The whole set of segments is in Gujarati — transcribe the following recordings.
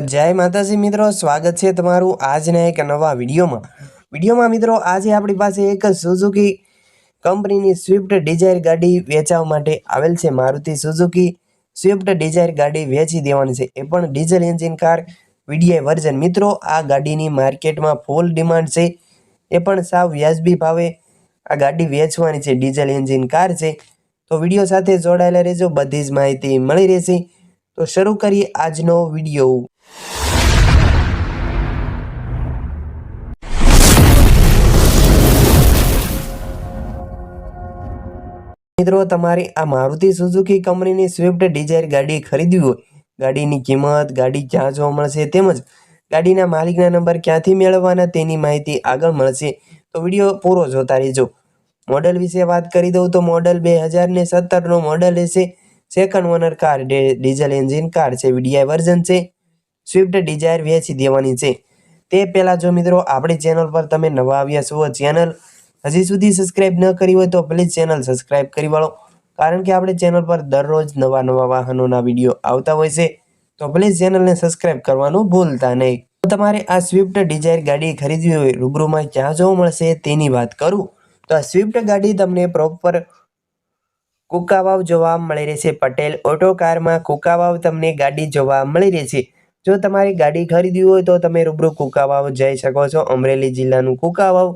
જય માતાજી મિત્રો, સ્વાગત છે તમારું આજના એક નવા વિડીયોમાં. વિડીયોમાં મિત્રો, આજે આપણી પાસે એક સુઝુકી કંપનીની સ્વિફ્ટ ડિઝાયર ગાડી વેચાવા માટે આવેલ છે. મારુતિ સુઝુકી સ્વિફ્ટ ડિઝાયર ગાડી વેચી દેવાની છે. એ પણ diesel engine car VDI version મિત્રો, આ ગાડીની માર્કેટમાં ફૂલ ડિમાન્ડ છે. એ પણ સાવ વ્યાજબી ભાવે આ ગાડી વેચવાની છે. ડીઝલ એન્જિન કાર છે. તો વીડિયો સાથે જોડાયેલા રહેજો. બધી જ માહિતી મળી રહેશે. તો શરૂ કરીએ આજનો વીડિયો. મિત્રો, તમારે આ મારુતિ સુઝુકી કંપનીની સ્વિફ્ટ ડિઝાયર ગાડી ખરીદવી હોય. ગાડીની કિંમત, ગાડી ક્યાં જોવા મળશે તેમજ ગાડીના માલિકના નંબર ક્યાંથી મેળવવાના તેની માહિતી આગળ મળશે. તો વીડિયો પૂરો જોતા રહેજો. મોડલ વિશે વાત કરી દઉં તો મોડલ બે હજાર ને સત્તરનો મોડલ રહેશે second owner car diesel engine car છે વીડીઆઈ વર્ઝન છે. સ્વિફ્ટ ડિઝાયર વેચી દેવાની છે. તે પહેલાં જો મિત્રો આપણી ચેનલ પર તમે નવા આવ્યા છો ચેનલ હજી સુધી સબસ્ક્રાઇબ ન કરી હોય તો પ્લીઝ ચેનલ સબસ્ક્રાઇબ કરી વાળો. કારણ કે આપણે ચેનલ પર દરરોજ નવા નવા વાહનોના વીડિયો આવતા હોય છે. તો પ્લીઝ ચેનલને સબસ્ક્રાઇબ કરવાનું ભૂલતા નહીં. તમારે આ સ્વિફ્ટ ડિઝાયર ગાડી ખરીદવી હોય, રૂબરૂમાં ક્યાં જોવા મળશે તેની વાત કરું. તો આ સ્વિફ્ટ ગાડી તમને પ્રોપર કુકાવાવ જોવા મળી રહેશે પટેલ ઓટો કારમાં કુકાવાવ તમને ગાડી જોવા મળી રહેશે જો તમારી ગાડી ખરીદવી હોય તો તમે રૂબરૂ કુકાવાવ જઈ શકો છો. અમરેલી જિલ્લાનું કુકાવાવ.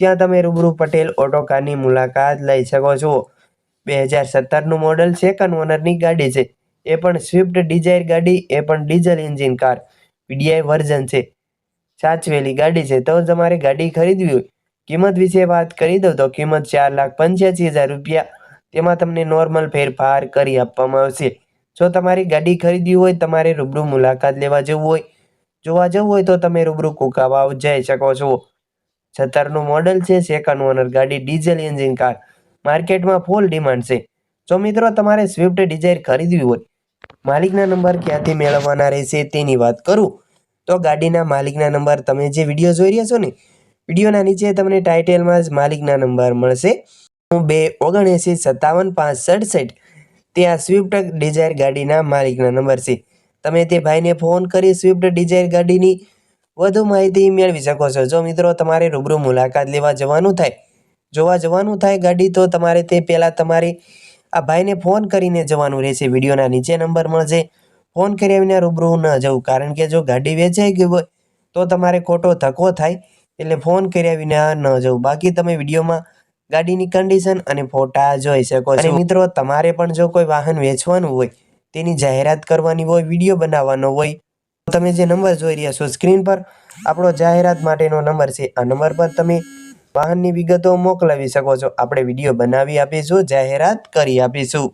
ત્યાં તમે રૂબરૂ પટેલ ઓટો કારની મુલાકાત લઈ શકો છો. બે હજાર સત્તરનું મોડલ સેકન્ડ ઓનરની ગાડી છે. એ પણ સ્વિફ્ટ ડિઝાયર ગાડી, એ પણ diesel engine car PDI version છે. સાચવેલી ગાડી છે. તો તમારે ગાડી ખરીદવી હોય, કિંમત વિશે વાત કરી દઉં તો કિંમત ચાર લાખ પંચ્યાસી હજાર રૂપિયા તેમાં તમને નોર્મલ ફેરફાર કરી આપવામાં આવશે. જો તમારી ગાડી ખરીદવી હોય, તમારે રૂબરૂ મુલાકાત લેવા જવું હોય, જોવા જવું હોય તો તમે રૂબરૂ કુકાવાવ જઈ શકો છો. સત્તરનું મોડલ છે સેકન્ડ ઓનર ગાડી ડીઝલ એન્જિન કાર માર્કેટમાં ફૂલ ડિમાન્ડ છે. જો મિત્રો તમારે સ્વિફ્ટ ડિઝાયર ખરીદવી હોય, માલિકના નંબર ક્યાંથી મેળવવાના રહેશે તેની વાત કરું. તો ગાડીના માલિકના નંબર તમે જે વીડિયો જોઈ રહ્યા છો ને, વિડીયોના નીચે તમને ટાઇટેલમાં જ માલિકના નંબર મળશે. બે ઓગણએંસી સત્તાવન પાંચ સડસઠ. તે આ સ્વિફ્ટ ડિઝાયર ગાડીના માલિકના નંબર છે. તમે તે ભાઈને ફોન કરી સ્વિફ્ટ ડિઝાયર ગાડીની વધુ માહિતી મેળવી શકો છો. જો મિત્રો, તમારે રૂબરૂ મુલાકાત લેવા જવાનું થાય, જોવા જવાનું થાય ગાડી, તો તમારે તે પહેલાં તમારે આ ભાઈને ફોન કરીને જવાનું રહેશે. વિડીયોના નીચે નંબર મળશે. ફોન કર્યા વિના રૂબરૂ ન જવું. કારણ કે જો ગાડી વેચાઈ ગઈ હોય, તો તમારે ખોટો ધક્કો થાય, એટલે ફોન કર્યા વિના ન જવું. બાકી તમે વિડીયોમાં ગાડીની કન્ડિશન અને ફોટા જોઈ શકો છો. મિત્રો, તમારે પણ જો કોઈ વાહન વેચવાનું હોય, તેની જાહેરાત કરવાની હોય, વીડિયો બનાવવાનો હોય તમે જે નંબર જોઈ રહ્યા છો સ્ક્રીન પર, આપણો જાહેરાત માટેનો નંબર છે. આ નંબર પર તમે વાહનની વિગતો મોકલાવી શકો છો. આપણે વીડિયો બનાવી આપીશું, જાહેરાત કરી આપીશું.